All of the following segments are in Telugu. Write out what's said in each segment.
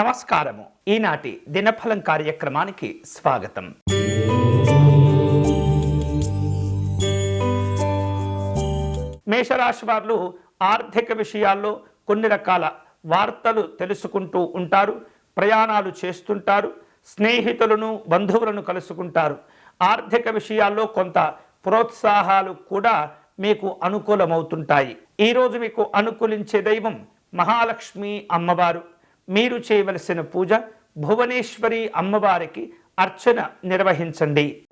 నమస్కారము. ఈనాటి దినఫలం కార్యక్రమానికి స్వాగతం. మేషరాశి వారు ఆర్థిక విషయాల్లో కొన్ని రకాల వార్తలు తెలుసుకుంటూ ఉంటారు ప్రయాణాలు చేస్తుంటారు స్నేహితులను బంధువులను కలుసుకుంటారు. ఆర్థిక విషయాల్లో కొంత ప్రోత్సాహాలు కూడా మీకు అనుకూలమవుతుంటాయి. ఈరోజు మీకు అనుకూలించే దైవం మహాలక్ష్మి అమ్మవారు. మీరు చేయవలసిన పూజ భువనేశ్వరి అమ్మవారికి అర్చన నిర్వహించండి.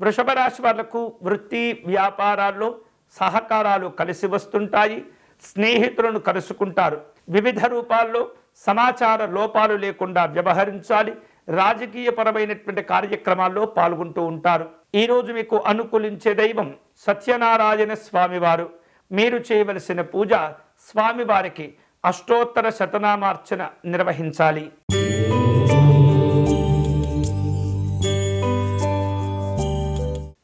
వృషభ రాశి వాళ్ళకు వృత్తి వ్యాపారాల్లో సహకారాలు కలిసి వస్తుంటాయి. స్నేహితులను కలుసుకుంటారు. వివిధ రూపాల్లో సమాచార లోపాలు లేకుండా వ్యవహరించాలి. రాజకీయపరమైనటువంటి కార్యక్రమాల్లో పాల్గొంటూ ఉంటారు. ఈరోజు మీకు అనుకూలించే దైవం సత్యనారాయణ స్వామివారు. మీరు చేయవలసిన పూజ స్వామివారికి అష్టోత్తర శతనామార్చన నిర్వహించాలి.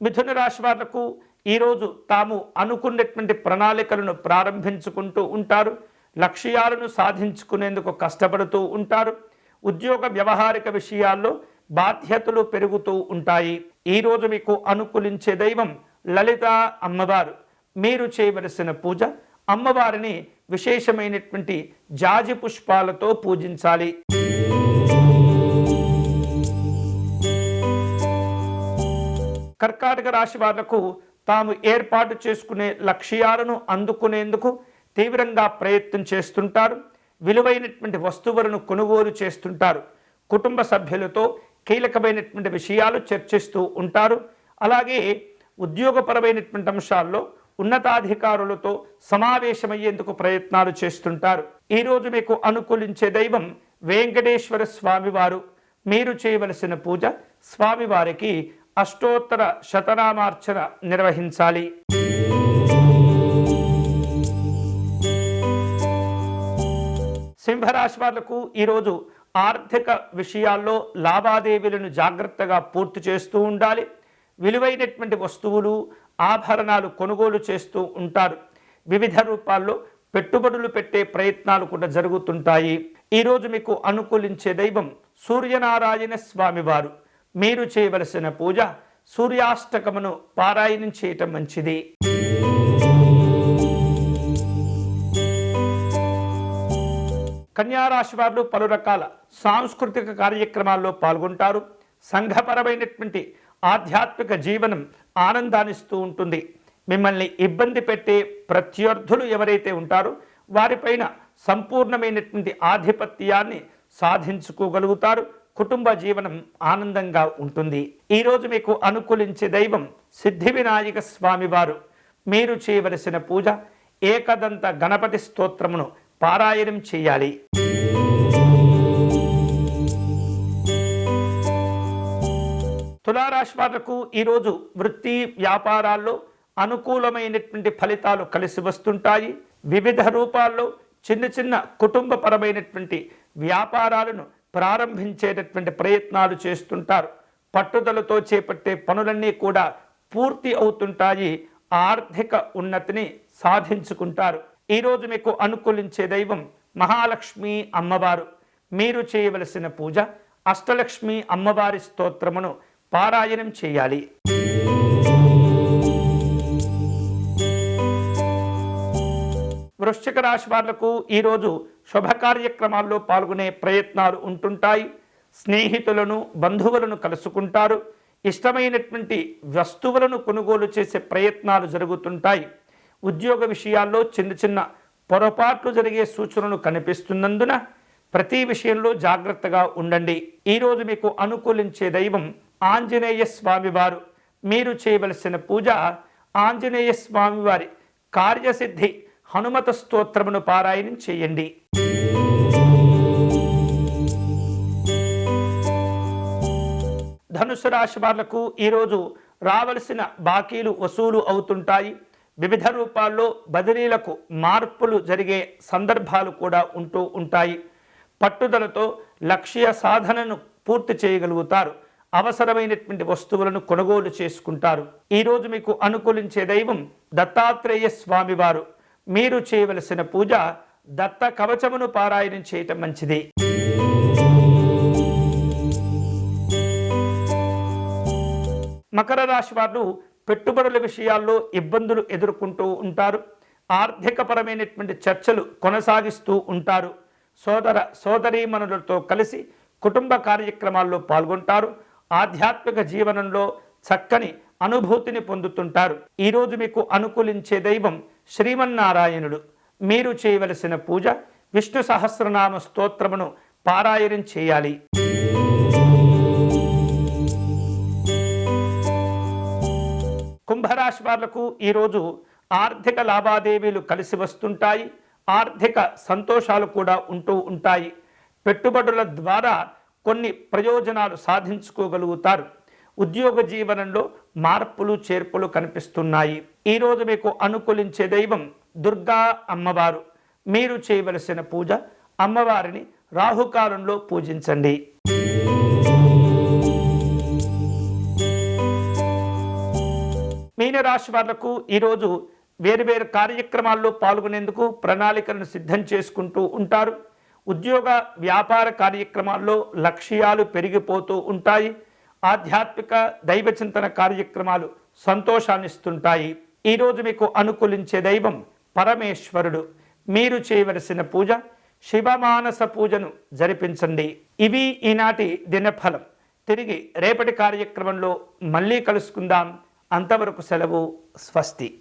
మిథున రాశి వాళ్ళకు ఈరోజు తాము అనుకున్నటువంటి ప్రణాళికలను ప్రారంభించుకుంటూ ఉంటారు. లక్ష్యాలను సాధించుకునేందుకు కష్టపడుతూ ఉంటారు. ఉద్యోగ వ్యవహారిక విషయాల్లో బాధ్యతలు పెరుగుతూ ఉంటాయి. ఈరోజు మీకు అనుకూలించే దైవం లలిత అమ్మవారు. మీరు చేయవలసిన పూజ అమ్మవారిని విశేషమైనటువంటి జాజి పుష్పాలతో పూజించాలి. కర్కాటక రాశి వాళ్ళకు తాము ఏర్పాటు చేసుకునే లక్ష్యాలను అందుకునేందుకు తీవ్రంగా ప్రయత్నం చేస్తుంటారు. విలువైనటువంటి వస్తువులను కొనుగోలు చేస్తుంటారు. కుటుంబ సభ్యులతో కీలకమైనటువంటి విషయాలు చర్చిస్తూ ఉంటారు. అలాగే ఉద్యోగపరమైనటువంటి అంశాల్లో ఉన్నతాధికారులతో సమావేశమయ్యేందుకు ప్రయత్నాలు చేస్తుంటారు. ఈరోజు మీకు అనుకూలించే దైవం వెంకటేశ్వర స్వామివారు. మీరు చేయవలసిన పూజ స్వామివారికి అష్టోత్తర శతనామార్చన నిర్వహించాలి. సింహరాశి వాళ్ళకు ఈరోజు ఆర్థిక విషయాల్లో లావాదేవీలను జాగ్రత్తగా పూర్తి చేస్తూ ఉండాలి. విలువైనటువంటి వస్తువులు ఆభరణాలు కొనుగోలు చేస్తూ ఉంటారు. వివిధ రూపాల్లో పెట్టుబడులు పెట్టే ప్రయత్నాలు కూడా జరుగుతుంటాయి. ఈరోజు మీకు అనుకూలించే దైవం సూర్యనారాయణ స్వామివారు. మీరు చేయవలసిన పూజ సూర్యాష్టకమును పారాయణం చేయటం మంచిది. కన్యారాశి వారు పలు రకాల సాంస్కృతిక కార్యక్రమాల్లో పాల్గొంటారు. సంఘపరమైనటువంటి ఆధ్యాత్మిక జీవనం ఆనందాన్నిస్తూ ఉంటుంది. మిమ్మల్ని ఇబ్బంది పెట్టే ప్రత్యర్థులు ఎవరైతే ఉంటారో వారిపైన సంపూర్ణమైనటువంటి ఆధిపత్యాన్ని సాధించుకోగలుగుతారు. కుటుంబ జీవనం ఆనందంగా ఉంటుంది. ఈరోజు మీకు అనుకూలించే దైవం సిద్ధి వినాయక స్వామివారు. మీరు చేయవలసిన పూజ ఏకదంత గణపతి స్తోత్రమును పారాయణం చేయాలి. తులారాశి వాళ్ళకు ఈరోజు వృత్తి వ్యాపారాల్లో అనుకూలమైనటువంటి ఫలితాలు కలిసి వస్తుంటాయి. వివిధ రూపాల్లో చిన్న చిన్న కుటుంబపరమైనటువంటి వ్యాపారాలను ప్రారంభించేటటువంటి ప్రయత్నాలు చేస్తుంటారు. పట్టుదలతో చేపట్టే పనులన్నీ కూడా పూర్తి అవుతుంటాయి. ఆర్థిక ఉన్నతిని సాధించుకుంటారు. ఈరోజు మీకు అనుకూలించే దైవం మహాలక్ష్మి అమ్మవారు. మీరు చేయవలసిన పూజ అష్టలక్ష్మి అమ్మవారి స్తోత్రమును పారాయణం చేయాలి. వృశ్చిక రాశి వాళ్ళకు ఈరోజు శుభ కార్యక్రమాల్లో పాల్గొనే ప్రయత్నాలు ఉంటుంటాయి. స్నేహితులను బంధువులను కలుసుకుంటారు. ఇష్టమైనటువంటి వస్తువులను కొనుగోలు చేసే ప్రయత్నాలు జరుగుతుంటాయి. ఉద్యోగ విషయాల్లో చిన్న చిన్న పొరపాట్లు జరిగే సూచనలు కనిపిస్తున్నందున ప్రతి విషయంలో జాగ్రత్తగా ఉండండి. ఈరోజు మీకు అనుకూలించే దైవం ఆంజనేయ స్వామివారు మీరు చేయవలసిన పూజ ఆంజనేయ స్వామివారి కార్యసిద్ధి హనుమత స్తోత్రమును పారాయణం చేయండి. ధనుసు రాశి వాళ్ళకు ఈరోజు రావలసిన బాకీలు వసూలు అవుతుంటాయి. వివిధ రూపాల్లో బదిలీలకు మార్పులు జరిగే సందర్భాలు కూడా ఉంటూ ఉంటాయి. పట్టుదలతో లక్ష్య సాధనను పూర్తి చేయగలుగుతారు. అవసరమైనటువంటి వస్తువులను కొనుగోలు చేసుకుంటారు. ఈరోజు మీకు అనుకూలించే దైవం దత్తాత్రేయ స్వామివారు. మీరు చేయవలసిన పూజ దత్త కవచమును పారాయణం చేయటం మంచిది. మకర రాశి వారు పెట్టుబడుల విషయాల్లో ఇబ్బందులు ఎదుర్కొంటూ ఉంటారు. ఆర్థికపరమైనటువంటి చర్చలు కొనసాగిస్తూ ఉంటారు. సోదర సోదరీమణులతో కలిసి కుటుంబ కార్యక్రమాల్లో పాల్గొంటారు. ఆధ్యాత్మిక జీవనంలో చక్కని అనుభూతిని పొందుతుంటారు. ఈరోజు మీకు అనుకూలించే దైవం శ్రీమన్నారాయణుడు. మీరు చేయవలసిన పూజ విష్ణు సహస్రనామ స్తోత్రమును పారాయణం చేయాలి. కుంభరాశి వాళ్ళకు ఈరోజు ఆర్థిక లావాదేవీలు కలిసి వస్తుంటాయి. ఆర్థిక సంతోషాలు కూడా ఉంటూ ఉంటాయి. పెట్టుబడుల ద్వారా కొన్ని ప్రయోజనాలు సాధించుకోగలుగుతారు. ఉద్యోగ జీవనంలో మార్పులు చేర్పులు కనిపిస్తున్నాయి. ఈరోజు మీకు అనుకూలించే దైవం దుర్గా అమ్మవారు. మీరు చేయవలసిన పూజ అమ్మవారిని రాహుకాలంలో పూజించండి. మీనరాశి వాళ్ళకు ఈరోజు వేరు కార్యక్రమాల్లో పాల్గొనేందుకు ప్రణాళికలను సిద్ధం చేసుకుంటూ ఉంటారు. ఉద్యోగ వ్యాపార కార్యక్రమాల్లో లక్ష్యాలు పెరిగిపోతూ ఉంటాయి. ఆధ్యాత్మిక దైవ చింతన కార్యక్రమాలు సంతోషాన్నిస్తుంటాయి. ఈరోజు మీకు అనుకూలించే దైవం పరమేశ్వరుడు. మీరు చేయవలసిన పూజ శివమానస పూజను జరిపించండి. ఇవి ఈనాటి దినఫలం. తిరిగి రేపటి కార్యక్రమంలో మళ్ళీ కలుసుకుందాం. అంతవరకు సెలవు స్వస్తి.